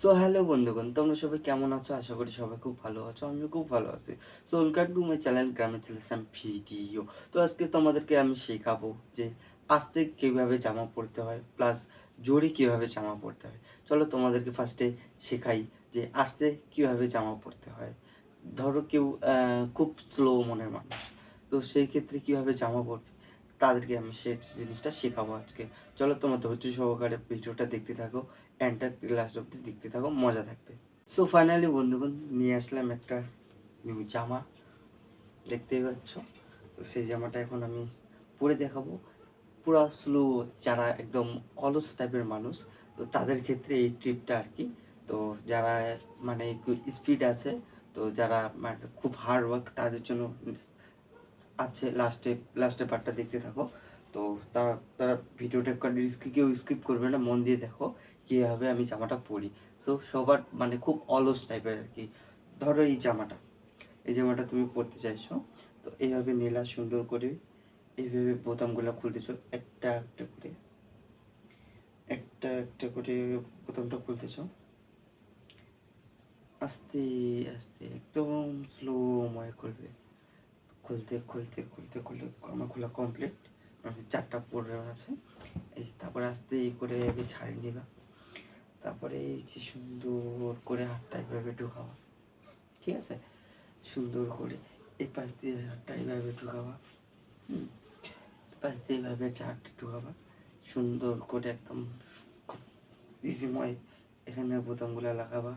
So hello বন্ধুগণ, তোমরা সবাই কেমন আছো? আশা করি সবাই খুব ভালো আছো, আমিও খুব ভালো আছি। So welcome to my channel গ্রামের ছেলে সাম ভিডিও তো আজকে তোমাদেরকে আমি শেখাবো যে আস্তে কীভাবে জামা পরতে হয় প্লাস জোরে কীভাবে জামা পরতে হয়। চলো তোমাদেরকে ফার্স্টে শেখাই যে আস্তে কীভাবে জামা পরতে হয়। ধরো কেউ খুব স্লো মনের মানুষ। তো সেই ক্ষেত্রে কীভাবে জামা পরবে তাদেরকে আমি সেই জিনিসটা শেখাবো আজকে। চলো তোমার ধৈর্য সহকারে ভিডিওটা দেখতে থাকো এন্ডটা লাস্ট অব্দি দেখতে থাকো, মজা থাকবে। সো ফাইনালি বন্ধুগণ, নিয়ে আসলাম একটা নিউ জামা। দেখতেই পাচ্ছ? তো সেই জামাটা এখন আমি পরে দেখাবো। পুরো স্লো যারা একদম অলস টাইপের মানুষ, তো তাদের ক্ষেত্রে এই ট্রিপটা আর কি। তো যারা মানে একটু স্পিড আছে, তো যারা মানে খুব হার্ড ওয়ার্ক তাদের জন্য আছে লাস্টে লাস্টে পার্টটা দেখতে থাকো। তো তারা তারা ভিডিওটা স্কিপ কেউ স্কিপ করবে না, মন দিয়ে দেখো কীভাবে আমি জামাটা পরি। সো সবার মানে খুব অলস টাইপের আর কি। ধরো এই জামাটা এই জামাটা তুমি পরতে চাইছো, তো এইভাবে নীলা সুন্দর করে এইভাবে বোতামগুলো খুলতেছো একটা একটা করে। একটা একটা করে বোতামটা খুলতেছো আস্তে আস্তে, একদম স্লো ময় করবে খুলতে খুলতে খুলতে খুলতে আমার খোলা কমপ্লিট চারটা পরে আছে। এই তারপরে আস্তে এই করে এভাবে ছাড়িয়ে নিবা। তারপরে এই যে সুন্দর করে হাতটা এভাবে ঢুকাবা। ঠিক আছে? সুন্দর করে এই পাশ দিয়ে হাতটা এইভাবে ঢুকাবা। হুম? এই পাশ দিয়ে এইভাবে চারটা ঢুকাবা। সুন্দর করে একদম খুব ইজিময় এখানে বোতামগুলো লাগাবা।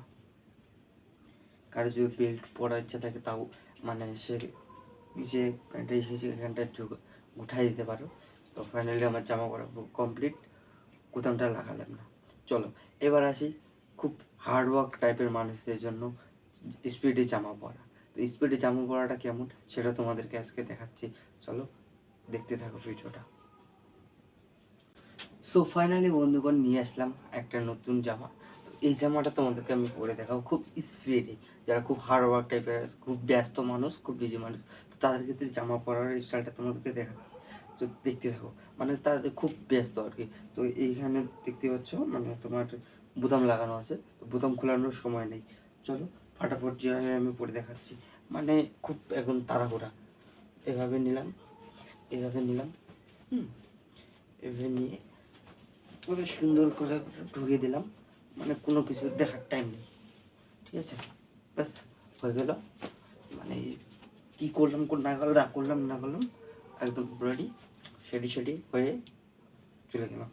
কারও যদি বেল্ট পরার ইচ্ছা থাকে তাও মানে সে নিচে প্যান্টটা এসেছে এখানটা উঠাই দিতে পারো। তো ফাইনালি আমার জামা পরা কমপ্লিট কোথামটা লাগালাম না। চলো, এবার আসি খুব হার্ড ওয়ার্ক টাইপের মানুষদের জন্য স্পিডে জামা পরা তো স্পিডে জামা পরাটা কেমন সেটা তোমাদেরকে আজকে দেখাচ্ছি। চলো, দেখতে থাকো ভিডিওটা। সো ফাইনালি বন্ধুগণ নিয়ে আসলাম একটা নতুন জামা। এই জামাটা তোমাদেরকে আমি পরে দেখাবো। খুব স্পিডে, যারা খুব হার্ড ওয়ার্ক টাইপের খুব ব্যস্ত মানুষ, খুব বিজি মানুষ তাদের ক্ষেত্রে জামা পরার স্টাইলটা তোমাদেরকে দেখাচ্ছি। তো দেখতে থাকো মানে তাদের খুব ব্যস্ত আর কি। তো এইখানে দেখতে পাচ্ছ মানে তোমার বোতাম লাগানো আছে, তো বোতাম খোলানোর সময় নেই। চলো, ফাটাফট যেভাবে আমি পরে দেখাচ্ছি। মানে খুব এখন তাড়াহুড়া। এভাবে নিলাম এভাবে নিলাম, হুম, এভাবে নিয়ে সুন্দর করে ঢুকিয়ে দিলাম। মানে কোনো কিছু দেখার টাইম নেই। ঠিক আছে? ব্যাস, হয়ে গেল। মানে কি করলাম কোন না করলাম করলাম, না করলাম, একদম রেডি সেডি সেডি হয়ে চলে গেলাম।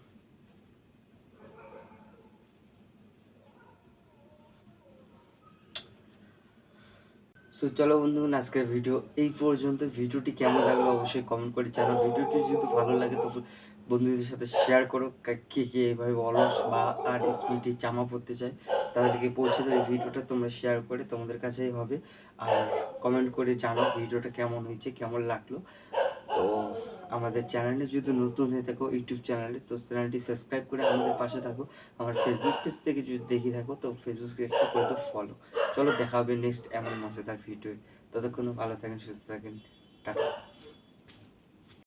সো চলো বন্ধুগণ, আজকের ভিডিও এই পর্যন্ত। ভিডিওটি কেমন লাগল অবশ্যই কমেন্ট করে জানাও। ভিডিওটি যদি ভালো লাগে তো বন্ধুদের সাথে শেয়ার করো কা- কে এইভাবে অলস বা আর স্পিডে জামা পরতে চায়, তাদেরকে পৌঁছে দেবে ভিডিওটা তোমরা শেয়ার করে, তোমাদের কাছেই হবে। আর কমেন্ট করে জানাও ভিডিওটা কেমন হয়েছে, কেমন লাগল। তো আমাদের চ্যানেলে যদি নতুন হয়ে থাকো, ইউটিউব চ্যানেলে তো চ্যানেলটি সাবস্ক্রাইব করে আমাদের পাশে থাকো। আমার ফেসবুক পেজ থেকে যদি দেখে থাকো, তো ফেসবুক পেজটা করে তো ফলো চলো, দেখা হবে নেক্সট এমন মজাদার ভিডিও ততক্ষণ ভালো থাকেন, সুস্থ থাকেন। টাটা।